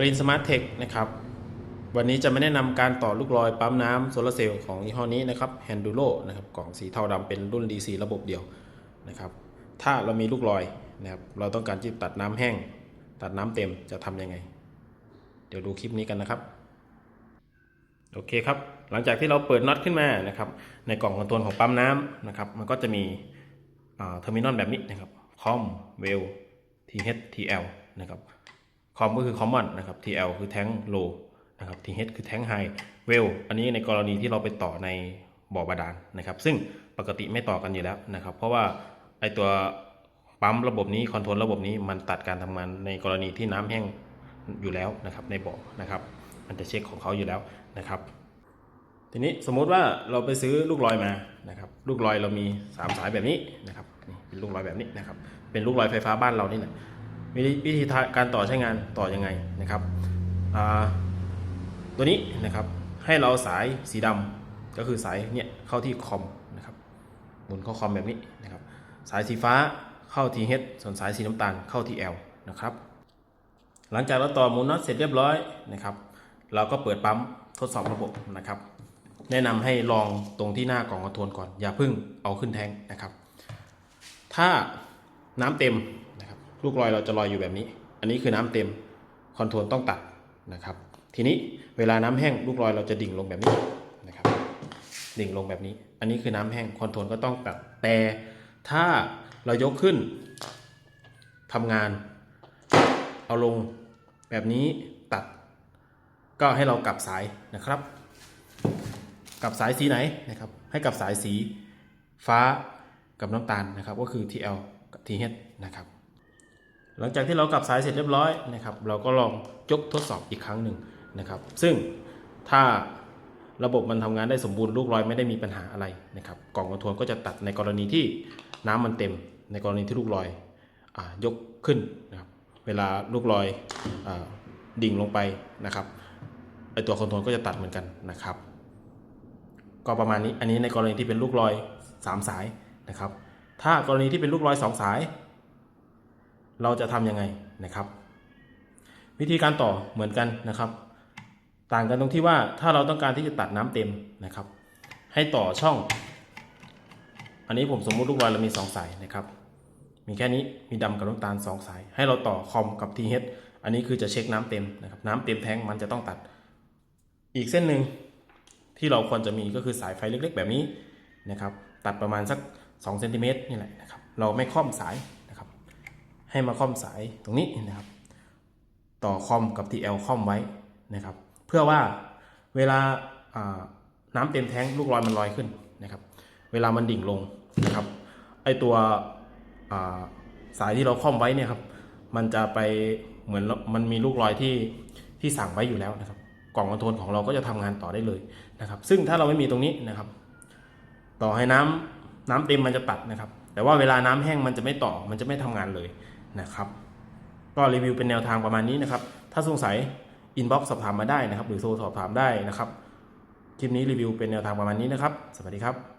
กรีนสมาร์ทเทคนะครับ วันนี้จะไม่แนะนำการต่อลูกลอยปั๊มน้ำโซลาร์เซลล์ของยี่ห้อนี้นะครับ Handuro นะครับกล่องสีเทาดำเป็นรุ่น DC ระบบเดียวนะครับ ถ้าเรามีลูกลอยนะครับ เราต้องการที่ตัดน้ำแห้ง ตัดน้ำเต็มจะทำยังไง เดี๋ยวดูคลิปนี้กันนะครับ โอเคครับ หลังจากที่เราเปิดน็อตขึ้นมานะครับ ในกล่องคอนโทรลของปั๊มน้ำนะครับ มันก็จะมีเทอร์มินอลแบบนี้นะครับ คอมเวล TH TL นะครับ คอมก็คือ common นะครับ TL คือ tank low นะครับ TH คือ tank high well อันนี้ในกรณีที่เราไปต่อในบ่อบาดาลนะครับ ซึ่งปกติไม่ต่อกันอยู่แล้วนะครับ เพราะว่าไอตัวปั๊มระบบนี้คอนโทรลระบบนี้มันตัดการทำงานในกรณีที่น้ำแห้งอยู่แล้วนะครับในบ่อนะครับ มันจะเช็คของเขาอยู่แล้วนะครับ ทีนี้สมมุติว่าเราไปซื้อลูกลอยมานะครับลูกลอยเรามี 3 สายแบบนี้นะครับนี่เป็นลูกลอยแบบนี้นะครับเป็นลูกลอยไฟฟ้าบ้านเรานี่แหละ วิธีวิธีการต่อใช้งานต่อยังไงนะครับตัวนี้นะครับให้เราสายสีดำก็คือสายเนี่ยเข้าที่คอมนะครับหมุนเข้าคอมแบบนี้นะครับสายสีฟ้าเข้าที่ H ส่วนสายสีน้ำตาลเข้าที่ L นะครับหลังจากเราต่อหมุนน็อตเสร็จเรียบร้อยนะครับ เราก็เปิดปั๊มทดสอบระบบนะครับ แนะนำให้ลองตรงที่หน้ากล่องคอนโทรลก่อน อย่าเพึ่งเอาขึ้นแทงนะครับ ถ้าน้ำเต็ม ลูกลอยเราจะลอยอยู่แบบนี้ อันนี้คือน้ำเต็มคอนโทรลต้องตัดนะครับ ทีนี้เวลาน้ำแห้งลูกลอยเราจะดิ่งลงแบบนี้นะครับ ดิ่งลงแบบนี้ อันนี้คือน้ำแห้งคอนโทรลก็ต้องตัด แต่ถ้าเรายกขึ้นทำงาน เอาลงแบบนี้ตัด ก็ให้เรากลับสายนะครับกลับสายสีไหนนะครับให้กับสายสีฟ้ากับน้ำตาลนะครับ ก็คือ TL กับ TH นะครับ หลังจากที่เรากลับสายเสร็จเรียบร้อยนะครับ เราก็ลองยกทดสอบอีกครั้งหนึ่งนะครับ ซึ่งถ้าระบบมันทำงานได้สมบูรณ์ลูกลอยไม่ได้มีปัญหาอะไรนะครับ กล่องคอนโทรลก็จะตัดในกรณีที่น้ำมันเต็ม ในกรณีที่ลูกลอยอยกขึ้นนะครับเวลาลูกลอยอดิ่งลงไปนะครับไอตัวคอนโทรลก็จะตัดเหมือนกันนะครับ ก็ประมาณนี้อันนี้ในกรณีที่เป็นลูกลอย 3 สายนะครับ ถ้ากรณีที่เป็นลูกลอย 2 สาย เราจะทำยังไงนะครับ วิธีการต่อเหมือนกันนะครับ ต่างกันตรงที่ว่าถ้าเราต้องการที่จะตัดน้ำเต็มนะครับ ให้ต่อช่อง อันนี้ผมสมมุติลูกลอยเรามี 2 สายนะครับ มีแค่นี้มีดำกับน้ำตาล 2 สาย ให้เราต่อคอมกับ TH อันนี้คือจะเช็คน้ำเต็มนะครับน้ำเต็มแท้งมันจะต้องตัด อีกเส้นหนึ่งที่เราควรจะมีก็คือสายไฟเล็กๆ แบบนี้นะครับ ตัดประมาณสัก2เซนติเมตรนี่แหละนะครับ เราไม่ค่อมสาย ให้มาคอมสายตรงนี้นะครับ ต่อคอมกับ TL คอมไว้นะครับ เพื่อว่าเวลาาน้ำเต็มแท้งลูกลอยมันลอยขึ้นนะครับ เวลามันดิ่งลงนะครับไอตัวาสายที่เราค่อมไว้เนี่ยครับ มันจะไปเหมือนมันมีลูกลอยที่ที่สั่งไว้อยู่แล้วนะครับ กล่องคอนโทรลของเราก็จะทำงานต่อได้เลยนะครับ ซึ่งถ้าเราไม่มีตรงนี้นะครับ ต่อให้น้ำน้ำเต็มมันจะตัดนะครับ แต่ว่าเวลาน้ำแห้งมันจะไม่ต่อมันจะไม่ทำงานเลย นะครับ ก็รีวิวเป็นแนวทางประมาณนี้นะครับ ถ้าสงสัยอินบ็อกซ์สอบถามมาได้นะครับ หรือโทรสอบถามได้นะครับ คลิปนี้รีวิวเป็นแนวทางประมาณนี้นะครับ สวัสดีครับ